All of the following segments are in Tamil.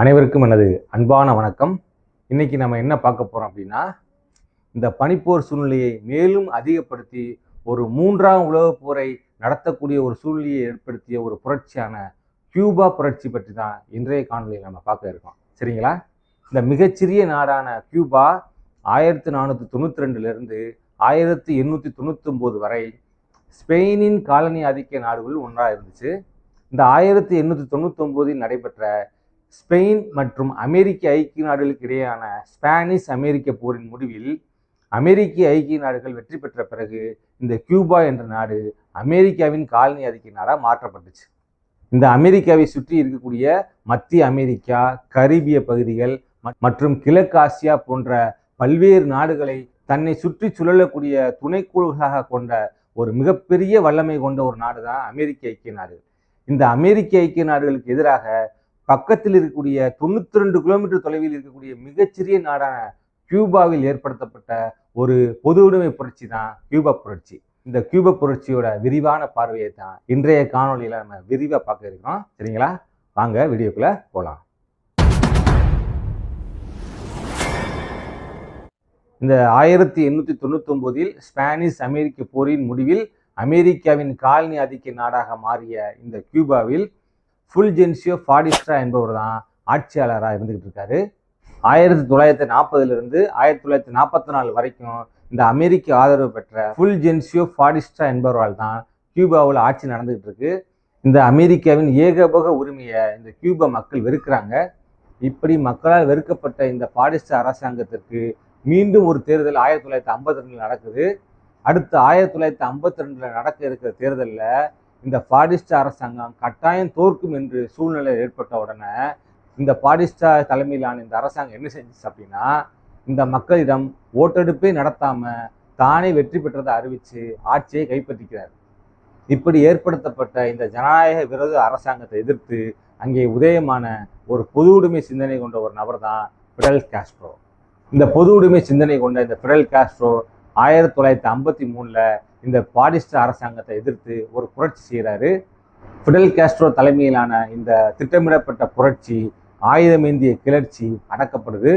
அனைவருக்கும் எனது அன்பான வணக்கம். இன்னைக்கு நம்ம என்ன பார்க்க போகிறோம் அப்படின்னா இந்த பனிப்போர் சூழ்நிலையை மேலும் அதிகப்படுத்தி ஒரு மூன்றாம் உலகப் போரை நடத்தக்கூடிய ஒரு சூழ்நிலையை ஏற்படுத்திய ஒரு புரட்சியான கியூபா புரட்சி பற்றி தான் இன்றைய காணொலியில் நம்ம பார்க்க இருக்கோம். சரிங்களா? இந்த மிகச்சிறிய நாடான கியூபா ஆயிரத்தி நானூற்றி தொண்ணூற்றி ரெண்டுலேருந்து ஆயிரத்தி எண்ணூற்றி தொண்ணூத்தொம்போது வரை ஸ்பெயினின் காலனி ஆதிக்க நாடுகள் ஒன்றாக இருந்துச்சு. இந்த ஆயிரத்தி எண்ணூற்றி தொண்ணூத்தொம்போதில் நடைபெற்ற ஸ்பெயின் மற்றும் அமெரிக்க ஐக்கிய நாடுகளுக்கு இடையேயான ஸ்பானிஷ் அமெரிக்க போரின் முடிவில் அமெரிக்க ஐக்கிய நாடுகள் வெற்றி பெற்ற பிறகு இந்த கியூபா என்ற நாடு அமெரிக்காவின் காலனி அதிக்க நாடாக மாற்றப்பட்டுச்சு. இந்த அமெரிக்காவை சுற்றி இருக்கக்கூடிய மத்திய அமெரிக்கா கரீபிய பகுதிகள் மற்றும் கிழக்கு ஆசியா போன்ற பல்வேறு நாடுகளை தன்னை சுற்றி சுழலக்கூடிய துணைக்குழுகளாக கொண்ட ஒரு மிகப்பெரிய வல்லமை கொண்ட ஒரு நாடு தான் அமெரிக்க ஐக்கிய நாடுகள். இந்த அமெரிக்க ஐக்கிய நாடுகளுக்கு எதிராக பக்கத்தில் இருக்கக்கூடிய தொண்ணூத்தி ரெண்டு கிலோமீட்டர் தொலைவில் இருக்கக்கூடிய மிகச்சிறிய நாடான கியூபாவில் ஏற்படுத்தப்பட்ட ஒரு பொது உடைமை புரட்சி தான் கியூபா புரட்சி. இந்த கியூபா புரட்சியோட விரிவான பார்வையை தான் இன்றைய காணொலியில் நம்ம விரிவாக பார்க்க இருக்கிறோம். சரிங்களா? வாங்க வீடியோக்குள்ள போகலாம் இந்த ஆயிரத்தி எண்ணூற்றி தொண்ணூத்தொம்போதில் ஸ்பானிஷ் அமெரிக்க போரின் முடிவில் அமெரிக்காவின் காலனி ஆதிக்க நாடாக மாறிய இந்த கியூபாவில் ஃபுல்ஜென்சியோ ஃபாடிஸ்டா என்பவர் தான் ஆட்சியாளராக இருந்துகிட்டு இருக்காரு. ஆயிரத்தி தொள்ளாயிரத்தி நாற்பதுலேருந்து ஆயிரத்தி தொள்ளாயிரத்தி நாற்பத்தி நாலு வரைக்கும் இந்த அமெரிக்க ஆதரவு பெற்ற ஃபுல் ஜென்சியோ ஃபாடிஸ்டா என்பவரால் தான் கியூபாவில் ஆட்சி நடந்துகிட்டு இருக்கு. இந்த அமெரிக்காவின் ஏகபோக உரிமையை இந்த கியூபா மக்கள் வெறுக்கிறாங்க. இப்படி மக்களால் வெறுக்கப்பட்ட இந்த பாடிஸ்டா அரசாங்கத்திற்கு மீண்டும் ஒரு தேர்தல் ஆயிரத்தி தொள்ளாயிரத்தி ஐம்பத்தி ரெண்டில் நடக்குது. அடுத்து ஆயிரத்தி தொள்ளாயிரத்தி ஐம்பத்தி ரெண்டில் நடக்க இருக்கிற தேர்தலில் இந்த பாடிஸ்டா அரசாங்கம் கட்டாயம் தோற்கும் என்று சூழ்நிலை ஏற்பட்ட உடனே இந்த பாடிஸ்டா தலைமையிலான இந்த அரசாங்கம் என்ன செஞ்சுச்சு அப்படின்னா இந்த மக்களிடம் ஓட்டெடுப்பே நடத்தாம தானே வெற்றி பெற்றதை அறிவித்து ஆட்சியை கைப்பற்றிக்கிறார். இப்படி ஏற்படுத்தப்பட்ட இந்த ஜனநாயக விரோத அரசாங்கத்தை எதிர்த்து அங்கே உதயமான ஒரு பொது உடைமை சிந்தனை கொண்ட ஒரு நபர் தான் ஃபிடல் காஸ்ட்ரோ. இந்த பொது உடைமை சிந்தனை கொண்ட இந்த ஃபிடல் காஸ்ட்ரோ ஆயிரத்தி தொள்ளாயிரத்தி ஐம்பத்தி மூணில் இந்த பாடிஸ்டா அரசாங்கத்தை எதிர்த்து ஒரு புரட்சி செய்கிறாரு ஃபிடல் காஸ்ட்ரோ தலைமையிலான இந்த திட்டமிடப்பட்ட புரட்சி ஆயுதமேந்திய கிளர்ச்சி அடக்கப்படுது.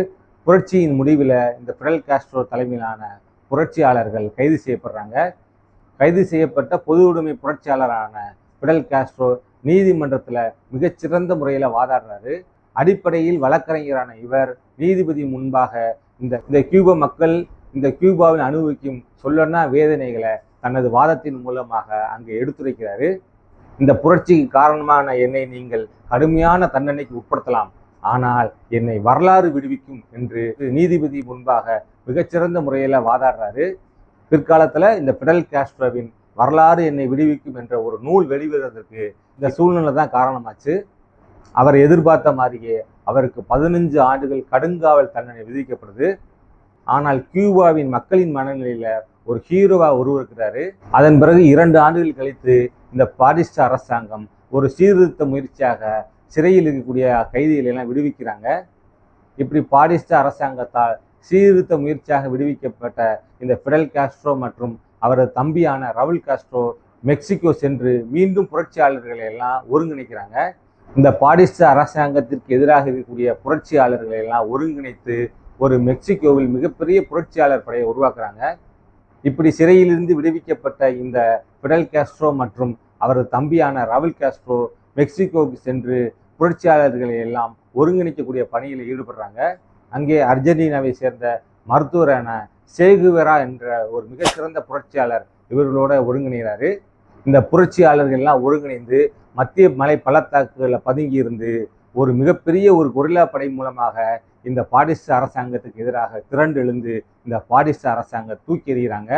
புரட்சியின் முடிவில் இந்த ஃபிடல் காஸ்ட்ரோ தலைமையிலான புரட்சியாளர்கள் கைது செய்யப்படுறாங்க. கைது செய்யப்பட்ட பொது உடைமை புரட்சியாளரான ஃபிடல் காஸ்ட்ரோ நீதிமன்றத்தில் மிகச்சிறந்த முறையில் வாதாடுறாரு. அடிப்படையில் வழக்கறிஞரான இவர் நீதிபதி முன்பாக இந்த இந்த கியூபா மக்கள் இந்த கியூபாவில் அனுபவிக்கும் சொல்லனா வேதனைகளை தனது வாதத்தின் மூலமாக அங்கே எடுத்துரைக்கிறாரு. இந்த புரட்சிக்கு காரணமான என்னை நீங்கள் கடுமையான தண்டனைக்கு உட்படுத்தலாம். ஆனால் என்னை வரலாறு விடுவிக்கும் என்று நீதிபதி முன்பாக மிகச்சிறந்த முறையில் வாதாடுறாரு. பிற்காலத்தில் இந்த பிடல் காஸ்ட்ரோவின் வரலாறு என்னை விடுவிக்கும் என்ற ஒரு நூல் வெளிவருவதற்கு இந்த சூழ்நிலை தான் காரணமாச்சு. அவர் எதிர்பார்த்த மாதிரியே அவருக்கு பதினஞ்சு ஆண்டுகள் கடுங்காவல் தண்டனை விதிக்கப்படுது. ஆனால் கியூபாவின் மக்களின் மனநிலையில் ஒரு ஹீரோவாக உருவாக்குறாரு அதன் பிறகு இரண்டு ஆண்டுகள் கழித்து இந்த பாரிஸ்ட் அரசாங்கம் ஒரு சீர்திருத்த முயற்சியாக சிறையில் இருக்கக்கூடிய கைதிகளை எல்லாம் விடுவிக்கிறாங்க. இப்படி பாடிஸ்ட அரசாங்கத்தால் சீர்திருத்த முயற்சியாக விடுவிக்கப்பட்ட இந்த ஃபிடல் காஸ்ட்ரோ மற்றும் அவரது தம்பியான ரவுல் காஸ்ட்ரோ மெக்சிகோ சென்று மீண்டும் புரட்சியாளர்களை எல்லாம் ஒருங்கிணைக்கிறாங்க. இந்த பாடிஸ்ட அரசாங்கத்திற்கு எதிராக இருக்கக்கூடிய புரட்சியாளர்களை எல்லாம் ஒருங்கிணைத்து ஒரு மெக்சிகோவில் மிகப்பெரிய புரட்சியாளர் படையை உருவாக்குறாங்க. இப்படி சிறையிலிருந்து விடுவிக்கப்பட்ட இந்த பிடல் காஸ்ட்ரோ மற்றும் அவரது தம்பியான ரவுல் காஸ்ட்ரோ மெக்சிகோவுக்கு சென்று புரட்சியாளர்களை எல்லாம் ஒருங்கிணைக்கக்கூடிய பணியில் ஈடுபடுறாங்க. அங்கே அர்ஜென்டினாவை சேர்ந்த மருத்துவரான சேகுவரா என்ற ஒரு மிகச்சிறந்த புரட்சியாளர் இவர்களோட ஒருங்கிணைகிறாரு. இந்த புரட்சியாளர்கள் எல்லாம் ஒருங்கிணைந்து மத்திய மலை பள்ளத்தாக்குகளில் பதுங்கி இருந்து ஒரு மிகப்பெரிய ஒரு கொரில்லா படை மூலமாக இந்த பாடிஸ்ட அரசாங்கத்துக்கு எதிராக திரண்டு எழுந்து இந்த பாடிஸ்ட அரசாங்கம் தூக்கி எறிகிறாங்க.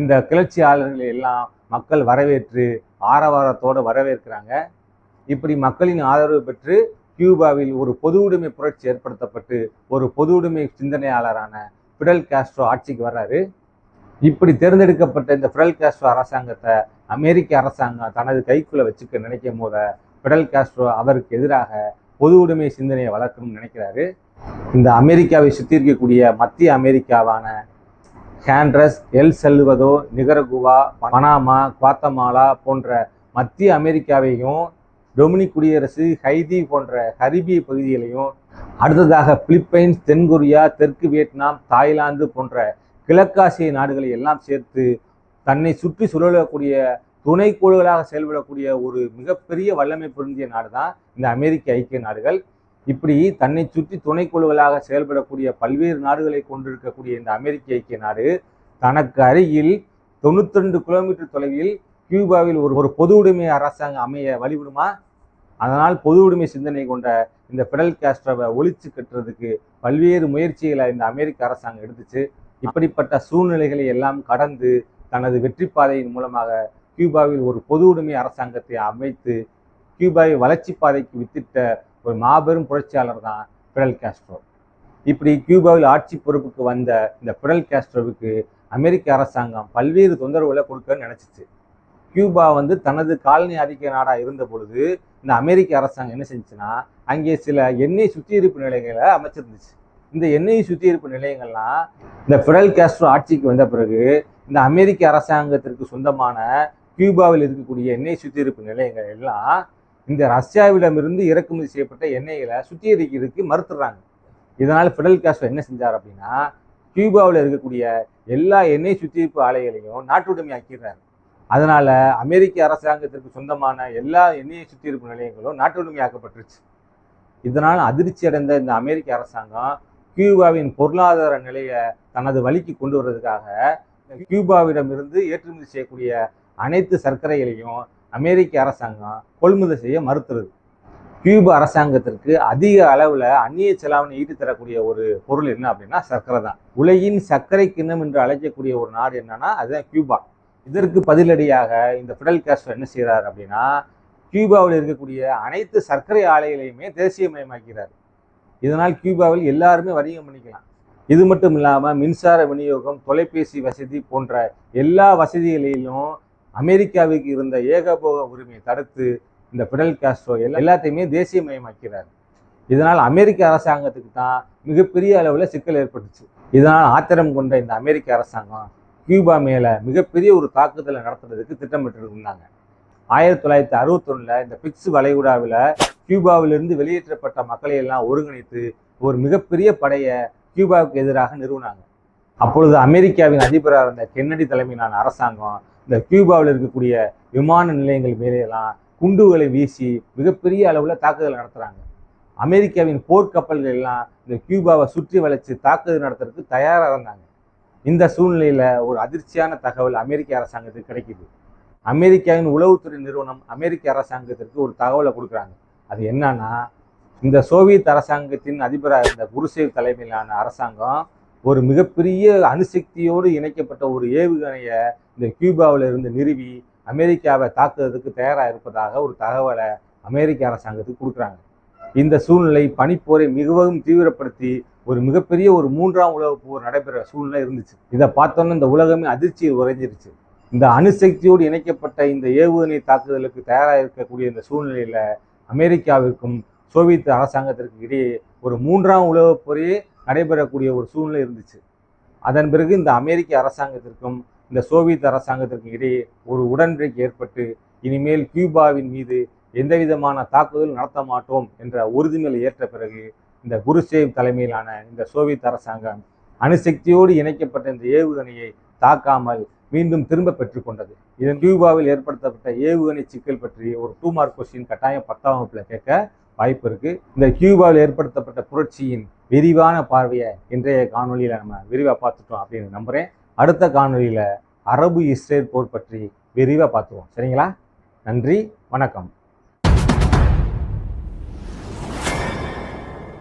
இந்த கிளர்ச்சியாளர்களை எல்லாம் மக்கள் வரவேற்று ஆரவாரத்தோடு வரவேற்கிறாங்க. இப்படி மக்களின் ஆதரவு பெற்று கியூபாவில் ஒரு பொது உடைமை புரட்சி ஏற்படுத்தப்பட்டு ஒரு பொது உடைமை சிந்தனையாளரான ஃபிடல் காஸ்ட்ரோ ஆட்சிக்கு வர்றாரு. இப்படி தேர்ந்தெடுக்கப்பட்ட இந்த ஃபிடல் காஸ்ட்ரோ அரசாங்கத்தை அமெரிக்க அரசாங்கம் தனது கைக்குள்ள வச்சுக்க நினைக்கும் போத ஃபிடல் காஸ்ட்ரோ அவருக்கு எதிராக பொது உடைமை சிந்தனையை வளர்க்கணும்னு நினைக்கிறாரு. இந்த அமெரிக்காவை சுற்றி இருக்கக்கூடிய மத்திய அமெரிக்காவான Honduras El Salvador Nicaragua Panama Guatemala போன்ற மத்திய அமெரிக்காவையும் டொமினிக் குடியரசு ஹைதி போன்ற கரிபிய பகுதிகளையும் அடுத்ததாக பிலிப்பைன்ஸ் தென்கொரியா தெற்கு வியட்நாம் தாய்லாந்து போன்ற கிழக்காசிய நாடுகளை எல்லாம் சேர்த்து தன்னை சுற்றி சுழலக்கூடிய துணைக்கோள்களாக செயல்படக்கூடிய ஒரு மிகப்பெரிய வல்லமை பொருந்திய நாடு தான் இந்த அமெரிக்க ஐக்கிய நாடுகள். இப்படி தன்னை சுற்றி துணைக்கோள்களாக செயல்படக்கூடிய பல்வேறு நாடுகளை கொண்டிருக்கக்கூடிய இந்த அமெரிக்க ஐக்கிய நாடு தனக்கு அருகில் தொண்ணூத்தி ரெண்டு கிலோமீட்டர் தொலைவில் கியூபாவில் ஒரு ஒரு பொது உடைமை அரசாங்கம் அமைய வழிவிடுமா? அதனால் பொது உடைமை சிந்தனை கொண்ட இந்த பிடல் காஸ்ட்ரோவை ஒழிச்சு கட்டுறதுக்கு பல்வேறு முயற்சிகளை இந்த அமெரிக்க அரசாங்கம் எடுத்துச்சு. இப்படிப்பட்ட சூழ்நிலைகளை எல்லாம் கடந்து தனது வெற்றி பாதையின் மூலமாக கியூபாவில் ஒரு பொது உடைமை அரசாங்கத்தை அமைத்து கியூபாவை வளர்ச்சி பாதைக்கு வித்திட்ட ஒரு மாபெரும் புரட்சியாளர் தான் பிடல் கேஸ்ட்ரோ. இப்படி கியூபாவில் ஆட்சி பொறுப்புக்கு வந்த இந்த பிடல் கேஸ்ட்ரோவுக்கு அமெரிக்க அரசாங்கம் பல்வேறு தொந்தரவுகளை கொடுக்கன்னு நினச்சிச்சு. கியூபா வந்து தனது காலனி ஆதிக்க நாடாக இருந்த பொழுது இந்த அமெரிக்க அரசாங்கம் என்ன செஞ்சுச்சுன்னா அங்கே சில எண்ணெய் சுத்திகரிப்பு நிலையங்களை அமைச்சிருந்துச்சு. இந்த எண்ணெய் சுத்திகரிப்பு நிலையங்கள்லாம் இந்த பிடல் கேஸ்ட்ரோ ஆட்சிக்கு வந்த பிறகு இந்த அமெரிக்க அரசாங்கத்திற்கு சொந்தமான கியூபாவில் இருக்கக்கூடிய எண்ணெய் சுத்திகரிப்பு நிலையங்கள் எல்லாம் இந்த ரஷ்யாவிடமிருந்து இறக்குமதி செய்யப்பட்ட எண்ணெய்களை சுத்திகரிக்கிறதுக்கு மறுத்துடுறாங்க. இதனால் ஃபிடல் காஸ்ட்ரோ என்ன செஞ்சார் அப்படின்னா கியூபாவில் இருக்கக்கூடிய எல்லா எண்ணெய் சுத்திகரிப்பு ஆலைகளையும் நாட்டுடைமை ஆக்கிடுறாரு. அதனால் அமெரிக்க அரசாங்கத்திற்கு சொந்தமான எல்லா எண்ணெய் சுத்திகரிப்பு நிலையங்களும் நாட்டுடைமை ஆக்கப்பட்டுருச்சு. இதனால் அதிர்ச்சி அடைந்த இந்த அமெரிக்க அரசாங்கம் கியூபாவின் பொருளாதார நிலையை தனது வழிக்கு கொண்டு வர்றதுக்காக கியூபாவிடமிருந்து ஏற்றுமதி செய்யக்கூடிய அனைத்து சர்க்கரைகளையும் அமெரிக்க அரசாங்கம் கொள்முதல் செய்ய மறுத்துறது கியூபா அரசாங்கத்திற்கு அதிக அளவில் அந்நிய செலாவணி ஈட்டு தரக்கூடிய ஒரு பொருள் என்ன அப்படின்னா சர்க்கரை தான். உலகின் சர்க்கரை கிண்ணம் என்று அழைக்கக்கூடிய ஒரு நாடு என்னன்னா அதுதான் கியூபா. இதற்கு பதிலடியாக இந்த ஃபிடல் காஸ்ட்ரோ என்ன செய்கிறார் அப்படின்னா கியூபாவில் இருக்கக்கூடிய அனைத்து சர்க்கரை ஆலைகளையுமே தேசியமயமாக்கிறார். இதனால் கியூபாவில் எல்லாருமே வணிகம் பண்ணிக்கலாம். இது மட்டும் இல்லாமல் மின்சார விநியோகம் தொலைபேசி வசதி போன்ற எல்லா வசதிகளிலும் அமெரிக்காவுக்கு இருந்த ஏகபோக உரிமையை தடுத்து இந்த பிடல் காஸ்ட்ரோ எல்லா எல்லாத்தையுமே தேசியமயமாக்கிறார் இதனால் அமெரிக்க அரசாங்கத்துக்கு தான் மிகப்பெரிய அளவில் சிக்கல் ஏற்பட்டுச்சு. இதனால் ஆத்திரம் கொண்ட இந்த அமெரிக்க அரசாங்கம் கியூபா மேலே மிகப்பெரிய ஒரு தாக்குதலை நடத்துறதுக்கு திட்டமிட்டு இருந்தாங்க. ஆயிரத்தி தொள்ளாயிரத்தி அறுபத்தொன்னில் இந்த பிக்ஸ் வளைகுடாவில் கியூபாவிலிருந்து வெளியேற்றப்பட்ட மக்களை எல்லாம் ஒருங்கிணைத்து ஒரு மிகப்பெரிய படையை கியூபாவுக்கு எதிராக நிறுவனாங்க. அப்பொழுது அமெரிக்காவின் அதிபராக இருந்த கென்னடி தலைமையிலான அரசாங்கம் இந்த கியூபாவில் இருக்கக்கூடிய விமான நிலையங்கள் மேலேலாம் குண்டுகளை வீசி மிகப்பெரிய அளவில் தாக்குதல் நடத்துகிறாங்க அமெரிக்காவின் போர்க்கப்பல்கள் எல்லாம் இந்த கியூபாவை சுற்றி வளைச்சு தாக்குதல் நடத்துறதுக்கு தயாராக இருந்தாங்க. இந்த சூழ்நிலையில் ஒரு அதிர்ச்சியான தகவல் அமெரிக்க அரசாங்கத்துக்கு கிடைக்குது. அமெரிக்காவின் உளவுத்துறை நிறுவனம் அமெரிக்க அரசாங்கத்திற்கு ஒரு தகவலை கொடுக்குறாங்க. அது என்னன்னா இந்த சோவியத் அரசாங்கத்தின் அதிபராக இருந்த குருசேவ் தலைமையிலான அரசாங்கம் ஒரு மிகப்பெரிய அணுசக்தியோடு இணைக்கப்பட்ட ஒரு ஏவுகணையை இந்த கியூபாவில் இருந்து நிறுவி அமெரிக்காவை தாக்குவதற்கு தயாராக இருப்பதாக ஒரு தகவலை அமெரிக்க அரசாங்கத்துக்கு கொடுக்குறாங்க. இந்த சூழ்நிலை பனிப்போரை மிகவும் தீவிரப்படுத்தி ஒரு மிகப்பெரிய ஒரு மூன்றாம் உலக போர் நடைபெற சூழ்நிலை இருந்துச்சு. இதை பார்த்தோன்னா இந்த உலகமே அதிர்ச்சியில் உறைஞ்சிருச்சு. இந்த அணுசக்தியோடு இணைக்கப்பட்ட இந்த ஏவுகணை தாக்குதலுக்கு தயாராக இருக்கக்கூடிய இந்த சூழ்நிலையில் அமெரிக்காவிற்கும் சோவியத் அரசாங்கத்திற்கு இடையே ஒரு மூன்றாம் உலகப் போரே நடைபெறக்கூடிய ஒரு சூழ்நிலை இருந்துச்சு. அதன் பிறகு இந்த அமெரிக்க அரசாங்கத்திற்கும் இந்த சோவியத் அரசாங்கத்திற்கும் இடையே ஒரு உடன்படிக்கை ஏற்பட்டு இனிமேல் கியூபாவின் மீது எந்த விதமான தாக்குதல் நடத்த மாட்டோம் என்ற உறுதிமொழி ஏற்ற பிறகு இந்த குருசேவ் தலைமையிலான இந்த சோவியத் அரசாங்கம் அணுசக்தியோடு இணைக்கப்பட்ட இந்த ஏவுகணையை தாக்காமல் மீண்டும் திரும்ப பெற்றுக்கொண்டது இதன் கியூபாவில் ஏற்படுத்தப்பட்ட ஏவுகணை சிக்கல் பற்றி ஒரு டூ மார்க் கொஸ்டின் கட்டாயம் பத்தாம் வகுப்பில் கேட்க வாய்ப்பு இருக்குது இந்த கியூபாவில் ஏற்படுத்தப்பட்ட புரட்சியின் விரிவான பார்வையை இன்றைய காணொலியில் நம்ம விரிவாக பார்த்துட்டோம் அப்படின்னு நம்புகிறேன் அடுத்த காணொலியில் அரபு இஸ்ரேல் போர் பற்றி விரிவாக பார்த்துருவோம். சரிங்களா? நன்றி வணக்கம்.